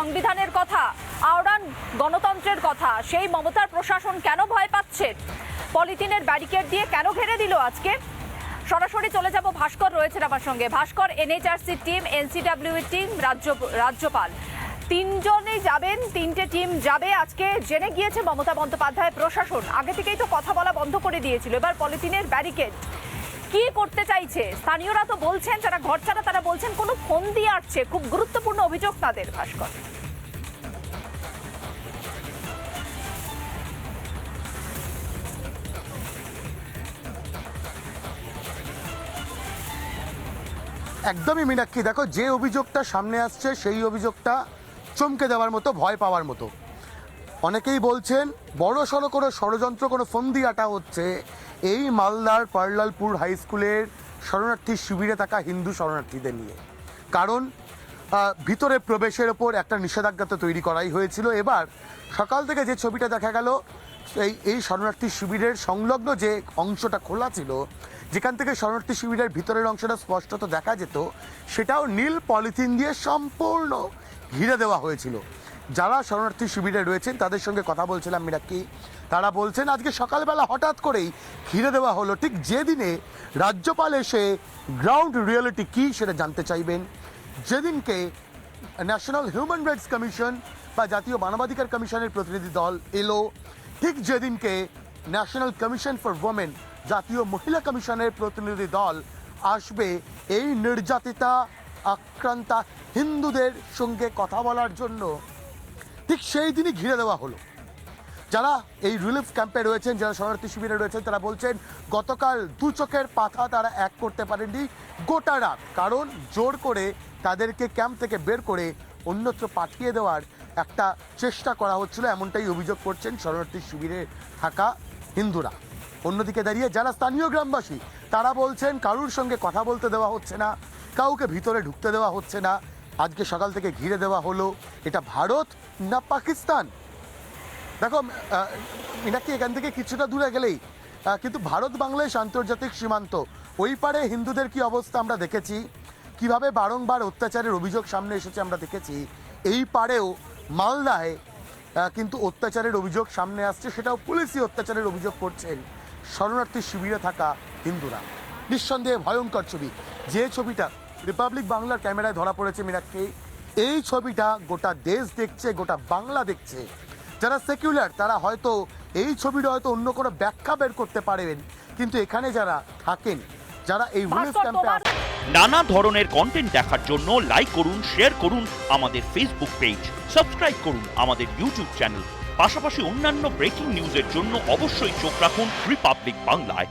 সংবিধানের কথা, আওড়ান গণতন্ত্রের কথা, সেই মমতার প্রশাসন কেন ভয় পাচ্ছে? পলিথিনের ব্যারিকেড দিয়ে কেন ঘেরে দিল আজকে? সরাসরি চলে যাব, ভাস্কর রয়েছেন আমার সঙ্গে। Bhaskar NHRC team NCW team, রাজ্য, রাজ্যপাল। তিনজনে যাবেন, তিনটে টিম যাবে আজকে। জেনে গিয়েছে মমতা বন্দ্যোপাধ্যায় প্রশাসন। আগে থেকেই তো কথা বলা বন্ধ করে দিয়েছিল। এবার পলিথিনের ব্যারিকেড। কি করতে চাইছে? স্থানীয়রা তো বলছেন, যারা ঘর ছাড়া, তারা বলছেন কোনো ফোন দিয়ে আসছে। খুব গুরুত্বপূর্ণ অভিযোগ তাদের, ভাস্কর। একদমই মীনাক্ষী, দেখো, যে অভিযোগটা সামনে আসছে, সেই অভিযোগটা চমকে দেওয়ার মতো, ভয় পাওয়ার মতো। অনেকেই বলছেন বড় সড়ো কোনো ষড়যন্ত্র, কোনো ফন্দি আটা হচ্ছে এই মালদার পার্লালপুর হাই স্কুলের শরণার্থী শিবিরে থাকা হিন্দু শরণার্থীদের নিয়ে। কারণ ভিতরে প্রবেশের ওপর একটা নিষেধাজ্ঞা তো তৈরি করাই হয়েছিল। এবার সকাল থেকে যে ছবিটা দেখা গেল এই এই শরণার্থী শিবিরের সংলগ্ন যে অংশটা খোলা ছিল, যেখান থেকে শরণার্থী শিবিরের ভিতরের অংশটা স্পষ্টত দেখা যেত, সেটাও নীল পলিথিন দিয়ে সম্পূর্ণ ঘিরে দেওয়া হয়েছিল। যারা শরণার্থী শিবিরে রয়েছেন, তাদের সঙ্গে কথা বলছিলাম মিরাক্কি তারা বলছেন, আজকে সকালবেলা হঠাৎ করেই ঘিরে দেওয়া হলো, ঠিক যেদিনে রাজ্যপাল এসে গ্রাউন্ড রিয়েলিটি কী সেটা জানতে চাইবেন? যেদিনকে ন্যাশনাল হিউম্যান রাইটস কমিশন বা জাতীয় মানবাধিকার কমিশনের প্রতিনিধি দল এলো, ঠিক যেদিনকে ন্যাশনাল কমিশন ফর ওমেন জাতীয় মহিলা কমিশনের প্রতিনিধি দল আসবে এই নির্যাতিতা আক্রান্তা হিন্দুদের সঙ্গে কথা বলার জন্য। ঠিক সেই দিনই ঘিরে দেওয়া হলো। যারা এই রিলিফ ক্যাম্পে রয়েছেন, যারা শরণার্থী শিবিরে রয়েছেন, তারা বলছেন, গতকাল দু চোখের পাতা তারা এক করতে পারেননি, গোটা রাত। কারণ জোর করে তাদেরকে ক্যাম্প থেকে বের করে অন্যত্র পাঠিয়ে দেওয়ার একটা চেষ্টা করা হচ্ছিল, এমনটাই অভিযোগ করছেন শরণার্থী শিবিরে থাকা হিন্দুরা। অন্যদিকে দাঁড়িয়ে যারা স্থানীয় গ্রামবাসী, তারা বলছেন, কারুর সঙ্গে কথা বলতে দেওয়া হচ্ছে না, কাউকে ভিতরে ঢুকতে দেওয়া হচ্ছে না আজকে সকাল থেকে ঘিরে দেওয়া হলো, এটা ভারত না পাকিস্তান? দেখো মিনাক্ষী এখান থেকে কিছুটা দূরে গেলেই? কিন্তু ভারত বাংলাদেশ আন্তর্জাতিক সীমান্ত, ওই পারে হিন্দুদের কি অবস্থা আমরা দেখেছি? কীভাবে বারংবার অত্যাচারের অভিযোগ সামনে এসেছে আমরা দেখেছি। এই পারেও মালদায় কিন্তু অত্যাচারের অভিযোগ সামনে আসছে, সেটাও পুলিশই অত্যাচারের অভিযোগ করছেন। শরণার্থী শিবিরে থাকা হিন্দুরা। নিঃসন্দেহে ভয়ঙ্কর ছবি। যে ছবিটা রিপাবলিক বাংলার ক্যামেরায় ধরা পড়েছে মীনাক্ষী। এই ছবিটা গোটা দেশ দেখছে গোটা বাংলা দেখছে। যারা সেকুলার তারা হয়তো এই ছবিটা হয়তো অন্য কোনো ব্যাখ্যা বের করতে পারবেন কিন্তু এখানে যারা থাকেন যারা এই ভাস্কর ক্যাম্পে নানা ধরনের কন্টেন্ট দেখার জন্য লাইক করুন শেয়ার করুন আমাদের ফেসবুক পেজ সাবস্ক্রাইব করুন আমাদের ইউটিউব চ্যানেল পাশাপাশি অন্যান্য ব্রেকিং নিউজের জন্য অবশ্যই চোখ রাখুন রিপাবলিক বাংলায়